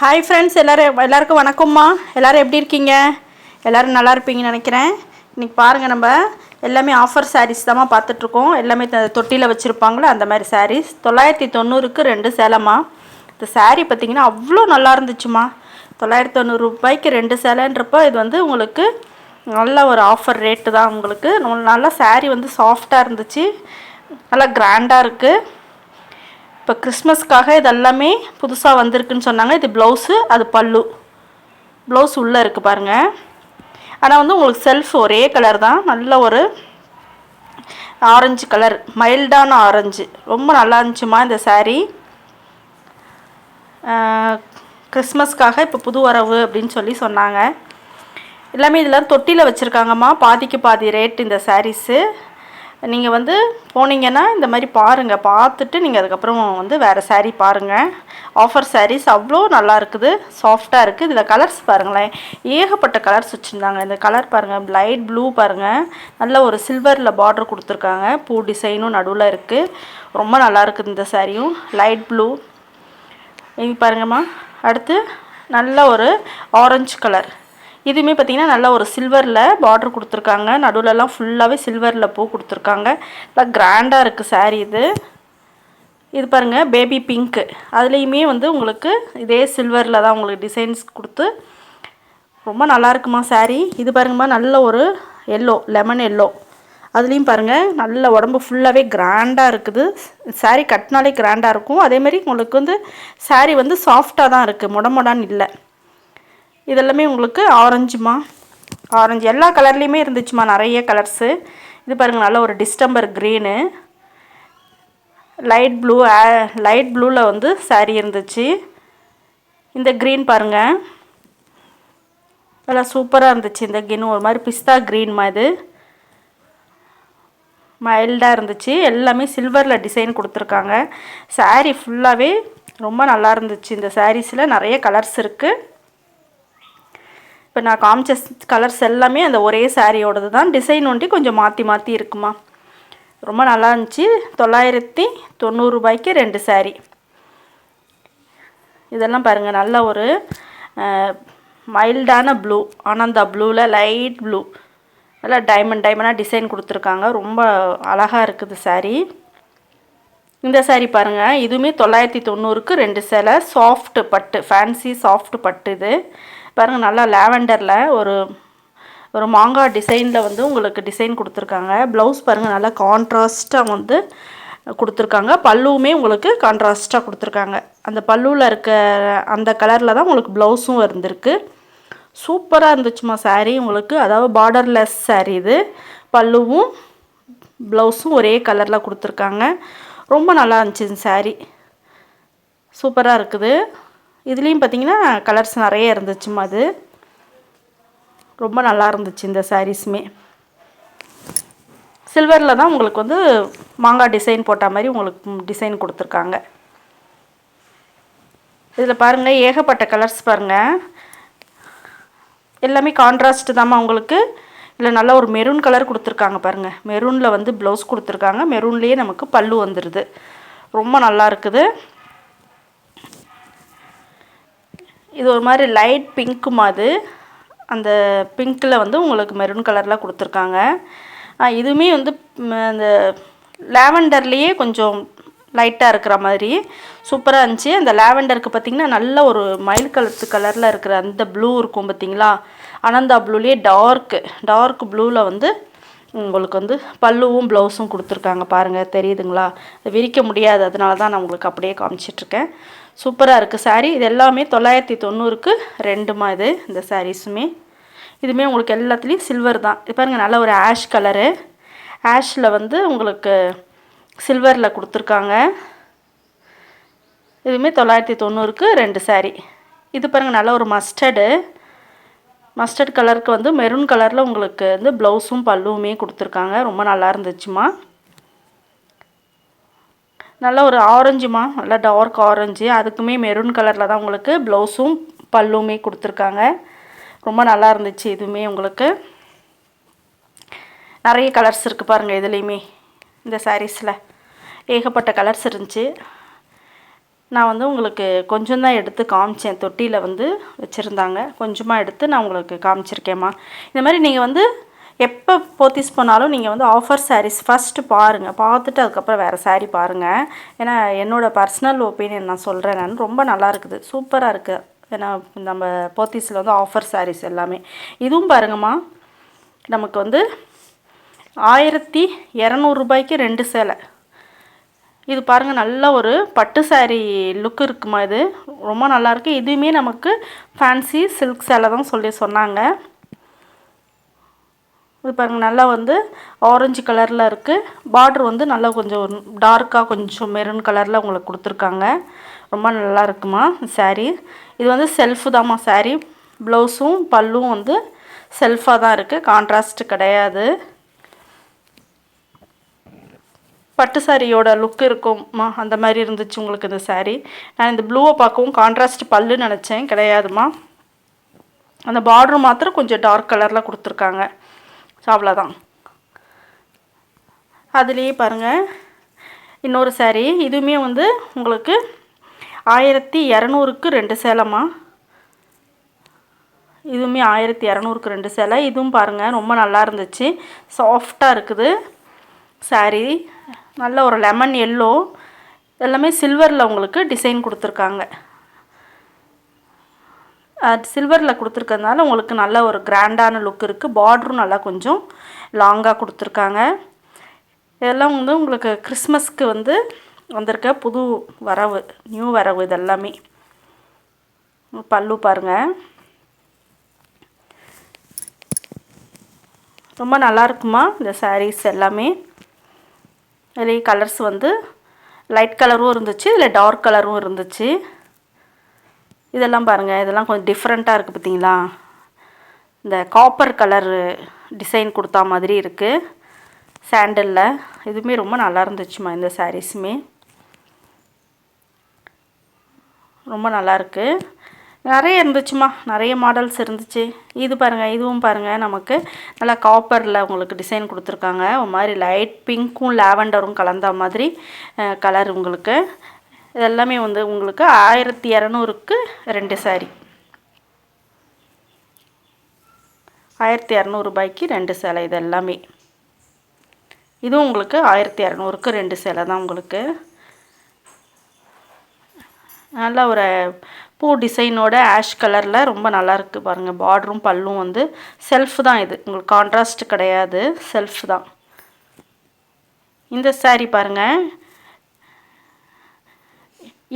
Hi friends எல்லோரும் எல்லாருக்கும் வணக்கம்மா. எல்லோரும் எப்படி இருக்கீங்க? எல்லோரும் நல்லா இருப்பீங்கன்னு நினைக்கிறேன். இன்றைக்கி பாருங்கள் நம்ம எல்லாமே ஆஃபர் சாரீஸ் தான் பார்த்துட்ருக்கோம். எல்லாமே தொட்டியில் வச்சுருப்பாங்களே அந்த மாதிரி சாரீஸ் தொள்ளாயிரத்தி தொண்ணூறுக்கு ரெண்டு சேலைம்மா. இந்த சாரீ பார்த்தீங்கன்னா அவ்வளோ நல்லா இருந்துச்சுமா தொள்ளாயிரத்தி தொண்ணூறு ரூபாய்க்கு ரெண்டு சேலைன்றப்போ இது வந்து உங்களுக்கு நல்ல ஒரு ஆஃபர் ரேட்டு தான் உங்களுக்கு. நல்லா சாரீ வந்து சாஃப்டாக இருந்துச்சு. நல்லா கிராண்டாக இருக்குது இப்போ கிறிஸ்மஸ்க்காக இதெல்லாமே புதுசாக வந்திருக்குன்னு சொன்னாங்க. இது ப்ளவுஸு அது பல்லு. ப்ளவுஸ் உள்ளே இருக்குது பாருங்கள் ஆனால் வந்து உங்களுக்கு செல்ஃப் ஒரே கலர் தான். நல்ல ஒரு ஆரஞ்சு கலர் மைல்டான ஆரஞ்சு ரொம்ப நல்லா இருந்துச்சுமா இந்த சாரீ கிறிஸ்மஸ்க்காக இப்போ புது வரவு அப்படின்னு சொல்லி சொன்னாங்க. எல்லாமே இதெல்லாம் தொட்டியில் வச்சுருக்காங்கம்மா. பாதிக்கு பாதி ரேட் இந்த சாரீஸு நீங்கள் வந்து போனீங்கன்னா இந்த மாதிரி பாருங்கள் பார்த்துட்டு நீங்கள் அதுக்கப்புறம் வந்து வேறு சாரீ பாருங்கள் ஆஃபர் சாரீஸ் அவ்வளோ நல்லா இருக்குது. சாஃப்டாக இருக்குது இதில் கலர்ஸ் பாருங்களேன். ஏகப்பட்ட கலர்ஸ் வச்சுருந்தாங்க. இந்த கலர் பாருங்கள் லைட் ப்ளூ பாருங்கள் நல்ல ஒரு சில்வரில் பார்டர் கொடுத்துருக்காங்க. பூ டிசைனும் நடுவில் இருக்குது ரொம்ப நல்லா இருக்குது இந்த சாரியும் லைட் ப்ளூ இது பாருங்கம்மா. அடுத்து நல்ல ஒரு ஆரஞ்சு கலர் இதுவுமே பார்த்தீங்கன்னா நல்ல ஒரு சில்வரில் பார்டர் கொடுத்துருக்காங்க. நடுவிலலாம் ஃபுல்லாகவே சில்வரில் பூ கொடுத்துருக்காங்க. நல்லா கிராண்டாக இருக்குது சாரீ இது. இது பாருங்கள் பேபி பிங்க்கு அதுலேயுமே வந்து உங்களுக்கு இதே சில்வரில் தான் உங்களுக்கு டிசைன்ஸ் கொடுத்து ரொம்ப நல்லா இருக்குமா இது பாருங்கம்மா நல்ல ஒரு எல்லோ லெமன் எல்லோ அதுலேயும் பாருங்கள் நல்ல உடம்பு ஃபுல்லாகவே கிராண்டாக இருக்குது. சாரீ கட்டினாலே கிராண்டாக இருக்கும். அதேமாரி உங்களுக்கு வந்து சாரீ வந்து சாஃப்டாக தான் இருக்குது முடமுடான்னு இல்லை. இதெல்லாமே உங்களுக்கு ஆரஞ்சுமா ஆரஞ்சு எல்லா கலர்லேயுமே இருந்துச்சுமா? நிறைய கலர்ஸு இது பாருங்கள் நல்ல ஒரு distemper green light blue light ப்ளூவில் வந்து saree இருந்துச்சு. இந்த க்ரீன் பாருங்கள் நல்லா சூப்பராக இருந்துச்சு. இந்த க்ரீன் ஒரு மாதிரி பிஸ்தா க்ரீன்மா இது. மைல்டாக இருந்துச்சு. எல்லாமே சில்வரில் டிசைன் கொடுத்துருக்காங்க. Saree ஃபுல்லாகவே ரொம்ப நல்லா இருந்துச்சு. இந்த சாரீஸில் நிறைய கலர்ஸ் இருக்குது இப்போ நான் காமிச்ச கலர்ஸ் எல்லாமே அந்த ஒரே சாரியோடது தான். டிசைன் ஒண்டி கொஞ்சம் மாற்றி மாற்றி இருக்குமா? ரொம்ப நல்லா இருந்துச்சு. தொள்ளாயிரத்தி தொண்ணூறு ரூபாய்க்கு ரெண்டு saree. இதெல்லாம் பாருங்கள் நல்ல ஒரு மைல்டான ப்ளூ ஆனந்தா ப்ளூவில் லைட் ப்ளூ நல்லா டைமண்ட் டைமண்டாக டிசைன் கொடுத்துருக்காங்க. ரொம்ப அழகாக இருக்குது saree. இந்த saree பாருங்கள் இதுவுமே தொள்ளாயிரத்தி தொண்ணூறுக்கு ரெண்டு சேலை சாஃப்ட் பட்டு ஃபேன்சி சாஃப்ட் பட்டு இது. பாருங்கள் நல்லா லாவெண்டரில் ஒரு ஒரு மாங்காய் டிசைனில் வந்து உங்களுக்கு டிசைன் கொடுத்துருக்காங்க. ப்ளவுஸ் பாருங்கள் நல்லா கான்ட்ராஸ்ட்டாக வந்து கொடுத்துருக்காங்க. பல்லுவுமே உங்களுக்கு கான்ட்ராஸ்ட்டாக கொடுத்துருக்காங்க. அந்த பல்லுவில் இருக்க அந்த கலரில் தான் உங்களுக்கு ப்ளவுஸும் இருந்திருக்கு. சூப்பராக இருந்துச்சுமா சாரீ உங்களுக்கு. அதாவது பார்டர்லெஸ் சாரீ இது. பல்லுவும் ப்ளவுஸும் ஒரே கலரில் கொடுத்துருக்காங்க. ரொம்ப நல்லா இருந்துச்சு இந்த சூப்பராக இருக்குது. இதுலேயும் பார்த்திங்கன்னா கலர்ஸ் நிறைய இருந்துச்சுமா அது. ரொம்ப நல்லா இருந்துச்சு இந்த சாரீஸுமே சில்வரில் தான் உங்களுக்கு வந்து மாங்காய் டிசைன் போட்ட மாதிரி உங்களுக்கு டிசைன் கொடுத்துருக்காங்க. இதில் பாருங்கள் ஏகப்பட்ட கலர்ஸ் பாருங்கள் எல்லாமே கான்ட்ராஸ்ட் தாம்மா உங்களுக்கு. இதில் நல்ல ஒரு மெரூன் கலர் கொடுத்துருக்காங்க பாருங்கள் மெரூனில் வந்து ப்ளவுஸ் கொடுத்துருக்காங்க. மெரூன்லேயே நமக்கு பல்லு வந்துடுது ரொம்ப நல்லா இருக்குது. இது ஒரு மாதிரி லைட் பிங்க்குமா அது. அந்த பிங்க்கில் வந்து உங்களுக்கு மெரூன் கலரில் கொடுத்துருக்காங்க. இதுவுமே வந்து அந்த லேவண்டர்லேயே கொஞ்சம் லைட்டாக இருக்கிற மாதிரி. சூப்பராக இருந்துச்சு. அந்த லேவண்டருக்கு பார்த்திங்கன்னா நல்ல ஒரு மயில் கலத்து கலரில் இருக்கிற அந்த ப்ளூ இருக்கும் பார்த்திங்களா? அனந்தா ப்ளூலேயே டார்க்கு டார்க் ப்ளூவில் வந்து உங்களுக்கு வந்து பல்லுவும் ப்ளவுஸும் கொடுத்துருக்காங்க பாருங்கள் தெரியுதுங்களா? விரிக்க முடியாது. அதனால தான் நான் உங்களுக்கு அப்படியே காமிச்சிட்ருக்கேன் சூப்பராக இருக்குது சாரீ இது எல்லாமே தொள்ளாயிரத்தி தொண்ணூறுக்கு ரெண்டுமா இது இந்த சாரீஸுமே இதுவுமே உங்களுக்கு எல்லாத்துலேயும் சில்வர் தான். இது பாருங்கள் நல்ல ஒரு ஆஷ் கலரு ஆஷில் வந்து உங்களுக்கு சில்வரில் கொடுத்துருக்காங்க. இதுவுமே தொள்ளாயிரத்தி தொண்ணூறுக்கு ரெண்டு saree. இது பாருங்கள் நல்ல ஒரு மஸ்டர்டு மஸ்டர்ட் கலருக்கு வந்து மெரூன் கலரில் உங்களுக்கு வந்து ப்ளவுஸும் பல்லுவுமே கொடுத்துருக்காங்க. ரொம்ப நல்லா இருந்துச்சுமா. நல்ல ஒரு ஆரஞ்சுமா நல்லா டார்க் ஆரஞ்சு அதுக்குமே மெரூன் கலரில் தான் உங்களுக்கு ப்ளவுஸும் பல்லுமே கொடுத்துருக்காங்க. ரொம்ப நல்லா இருந்துச்சு இதுவுமே உங்களுக்கு. நிறைய கலர்ஸ் இருக்குது பாருங்கள் இதுலேயுமே இந்த சாரீஸில் ஏகப்பட்ட கலர்ஸ் இருந்துச்சு. நான் வந்து உங்களுக்கு கொஞ்சம் தான் எடுத்து காமிச்சேன். தொட்டியில் வந்து வச்சுருந்தாங்க. கொஞ்சமாக எடுத்து நான் உங்களுக்கு காமிச்சிருக்கேம்மா. இந்த மாதிரி நீங்கள் வந்து எப்போ போத்திஸ் போனாலும் நீங்கள் வந்து ஆஃபர் சாரீஸ் ஃபஸ்ட்டு பாருங்கள் பார்த்துட்டு அதுக்கப்புறம் வேறு சாரீ பாருங்கள் ஏன்னா என்னோடய பர்சனல் ஒப்பீனியன் நான் சொல்கிறேன் நான். ரொம்ப நல்லா இருக்குது. சூப்பராக இருக்குது ஏன்னா நம்ம போத்திஸில் வந்து ஆஃபர் சாரீஸ் எல்லாமே. இதுவும் பாருங்கம்மா. நமக்கு வந்து ஆயிரத்தி இரநூறுபாய்க்கு ரெண்டு சேலை. இது பாருங்கள் நல்ல ஒரு பட்டு சாரீ லுக் இருக்குமா இது. ரொம்ப நல்லாயிருக்கு இதுவுமே நமக்கு ஃபேன்சி சில்க் சேலை தான் சொல்லி சொன்னாங்க. இது பாருங்கள் நல்லா வந்து ஆரஞ்சு கலரில் இருக்குது பார்ட்ரு வந்து நல்லா கொஞ்சம் டார்க்காக கொஞ்சம் மெரூன் கலரில் உங்களுக்கு கொடுத்துருக்காங்க. ரொம்ப நல்லா இருக்குமா சாரீ இது வந்து செல்ஃபு தாம்மா சாரீ ப்ளவுஸும் பல்லும் வந்து செல்ஃபாக தான் இருக்குது கான்ட்ராஸ்ட் கிடையாது. பட்டு சாரியோட லுக் இருக்கும்மா. அந்த மாதிரி இருந்துச்சு உங்களுக்கு இந்த சாரீ நான் இந்த ப்ளூவை பார்க்கவும் கான்ட்ராஸ்ட் பல்லு நினச்சேன். கிடையாதுமா அந்த பார்ட்ரு மாத்திரம் கொஞ்சம் டார்க் கலரில் கொடுத்துருக்காங்க. ஸோ அவ்வளோதான். அதுலேயே பாருங்கள் இன்னொரு சேரீ இதுவுமே வந்து உங்களுக்கு ஆயிரத்தி இரநூறுக்கு ரெண்டு சேலைம்மா. இதுவுமே ஆயிரத்தி இரநூறுக்கு ரெண்டு சேலை. இதுவும் பாருங்கள் ரொம்ப நல்லா இருந்துச்சு. சாஃப்டாக இருக்குது சாரீ நல்ல ஒரு லெமன் எல்லோ எல்லாமே சில்வரில் உங்களுக்கு டிசைன் கொடுத்துருக்காங்க. சில்வரில் கொடுத்துருக்கறதுனால உங்களுக்கு நல்ல ஒரு கிராண்டான லுக் இருக்குது பார்டரும் நல்லா கொஞ்சம் லாங்காக கொடுத்துருக்காங்க. இதெல்லாம் வந்து உங்களுக்கு கிறிஸ்மஸ்க்கு வந்து வந்திருக்க புது வரவு நியூ வரவு இதெல்லாமே. பல்லு பாருங்கள் ரொம்ப நல்லா இருக்குமா இந்த சாரீஸ் எல்லாமே? இதுலேயே கலர்ஸ் வந்து லைட் கலரும் இருந்துச்சு இல்லை டார்க் கலரும் இருந்துச்சு. இதெல்லாம் பாருங்கள் இதெல்லாம் கொஞ்சம் டிஃப்ரெண்ட்டாக இருக்குது பார்த்தீங்களா இந்த காப்பர் கலரு டிசைன் கொடுத்தா மாதிரி இருக்குது சாண்டலில் இதுவுமே ரொம்ப நல்லா இருந்துச்சுமா இந்த சாரீஸுமே ரொம்ப நல்லாயிருக்கு நிறைய இருந்துச்சுமா நிறைய மாடல்ஸ் இருந்துச்சு. இது பாருங்கள் இதுவும் பாருங்கள் நமக்கு நல்லா காப்பரில் உங்களுக்கு டிசைன் கொடுத்துருக்காங்க. ஒரு மாதிரி லைட் பிங்க்கும் லாவெண்டரும் கலந்த மாதிரி கலர் உங்களுக்கு. இதெல்லாமே வந்து உங்களுக்கு ஆயிரத்தி இரநூறுக்கு ரெண்டு சாரி ஆயிரத்தி இரநூறுபாய்க்கு ரெண்டு சேலை இது எல்லாமே இதுவும் உங்களுக்கு ஆயிரத்தி இரநூறுக்கு ரெண்டு சேலை தான் உங்களுக்கு. நல்ல ஒரு பூ டிசைனோட ஆஷ் கலரில் ரொம்ப நல்லாயிருக்கு பாருங்கள் பார்டரும் பல்லும் வந்து செல்ஃப் தான் இது. உங்களுக்கு கான்ட்ராஸ்ட் கிடையாது. செல்ஃப் தான். இந்த சாரீ பாருங்கள்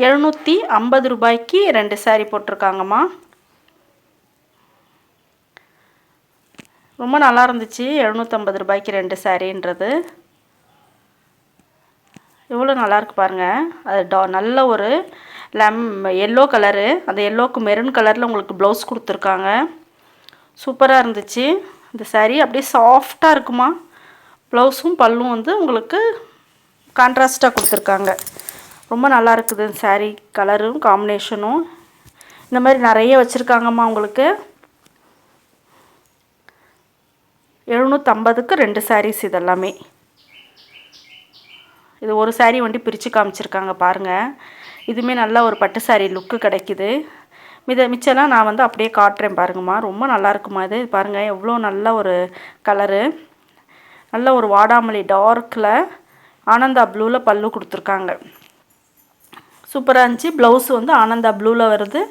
எழுநூற்றி ஐம்பது ரூபாய்க்கு ரெண்டு சாரீ போட்டிருக்காங்கம்மா. ரொம்ப நல்லா இருந்துச்சு எழுநூற்றம்பது ரூபாய்க்கு ரெண்டு சாரீன்றது எவ்வளோ நல்லாயிருக்கு பாருங்கள் அது டா நல்ல ஒரு லெம் எல்லோ கலரு அந்த எல்லோக்கு மெரூன் கலரில் உங்களுக்கு ப்ளவுஸ் கொடுத்துருக்காங்க. சூப்பராக இருந்துச்சு. இந்த சாரீ அப்படியே சாஃப்டாக இருக்குமா? ப்ளவுஸும் பல்லும் வந்து உங்களுக்கு கான்ட்ராஸ்ட்டாக கொடுத்துருக்காங்க. ரொம்ப நல்லா இருக்குது சாரீ கலரும் காம்பினேஷனும் இந்த மாதிரி நிறைய வச்சுருக்காங்கம்மா உங்களுக்கு. எழுநூற்றம்பதுக்கு ரெண்டு சாரீஸ் இதெல்லாமே. இது ஒரு சாரீ வண்டி பிரித்து காமிச்சிருக்காங்க பாருங்கள் இதுவுமே நல்லா ஒரு பட்டு சாரீ லுக்கு கிடைக்குது. மித மிச்சம்லாம் நான் வந்து அப்படியே காட்டுறேன் பாருங்கம்மா. ரொம்ப நல்லா இருக்குமா இது. பாருங்கள் எவ்வளோ நல்ல ஒரு கலரு நல்ல ஒரு வாடாமல்லி டார்க்கில் ஆனந்தா ப்ளூவில் பல்லு கொடுத்துருக்காங்க. சூப்பராக இருந்துச்சு. ப்ளவுஸ் வந்து ஆனந்தா ப்ளூவில் வருது.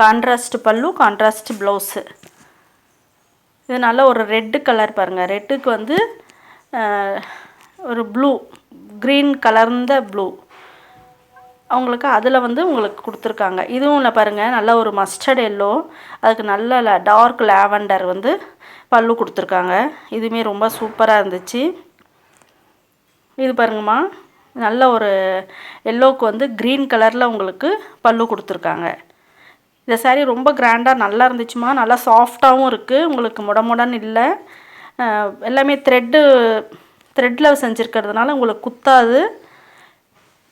கான்ட்ராஸ்ட் பல்லு கான்ட்ராஸ்ட் ப்ளவுஸு இது ஒரு ரெட்டு கலர் பாருங்கள் ரெட்டுக்கு வந்து ஒரு ப்ளூ க்ரீன் கலர்ந்த ப்ளூ அவங்களுக்கு அதில் வந்து உங்களுக்கு கொடுத்துருக்காங்க. இதுவும் இல்லை பாருங்கள் நல்ல ஒரு மஸ்டர்ட் எல்லோ அதுக்கு நல்ல டார்க் லேவண்டர் வந்து பல்லு கொடுத்துருக்காங்க. இதுவுமே ரொம்ப சூப்பராக இருந்துச்சு. இது பாருங்கம்மா. நல்ல ஒரு எல்லோவுக்கு வந்து க்ரீன் கலரில் உங்களுக்கு பல்லு கொடுத்துருக்காங்க. இந்த சாரீ ரொம்ப கிராண்டாக நல்லா இருந்துச்சுமா? நல்லா சாஃப்டாகவும் இருக்குது உங்களுக்கு முடமுடன் இல்லை. எல்லாமே த்ரெட்டு த்ரெட்டில் செஞ்சுருக்கிறதுனால உங்களுக்கு குத்தாது.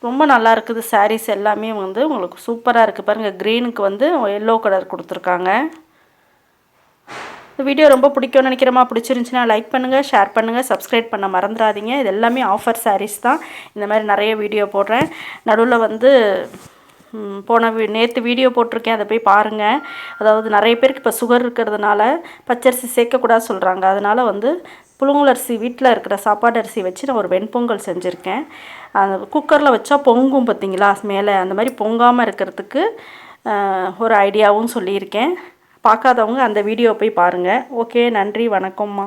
ரொம்ப நல்லா இருக்குது சாரீஸ் எல்லாமே வந்து. உங்களுக்கு சூப்பராக இருக்குது பாருங்கள் க்ரீனுக்கு வந்து எல்லோ கலர் கொடுத்துருக்காங்க. இந்த வீடியோ ரொம்ப பிடிக்கும்னு நினைக்கிறமா? பிடிச்சிருந்துச்சின்னா லைக் பண்ணுங்கள் ஷேர் பண்ணுங்கள் சப்ஸ்கிரைப் பண்ண மறந்துடாதீங்க. இது எல்லாமே ஆஃபர் சாரீஸ் தான். இந்த மாதிரி நிறைய வீடியோ போடுறேன். நடுவில் வந்து போன வீ நேற்று வீடியோ போட்டிருக்கேன். அதை போய் பாருங்கள் அதாவது நிறைய பேருக்கு இப்போ சுகர் இருக்கிறதுனால பச்சரிசி சேர்க்கக்கூடாது சொல்கிறாங்க அதனால் வந்து புழுங்கல் அரிசி வீட்டில் இருக்கிற சாப்பாடு அரிசி வச்சு நான் ஒரு வெண்பொங்கல் செஞ்சுருக்கேன். அந்த குக்கரில் வச்சா பொங்கும் பார்த்தீங்களா மேலே அந்த மாதிரி பொங்காமல் இருக்கிறதுக்கு ஒரு ஐடியாவும் சொல்லியிருக்கேன். பார்க்காதவங்க அந்த வீடியோ போய் பாருங்கள் ஓகே நன்றி வணக்கம்மா.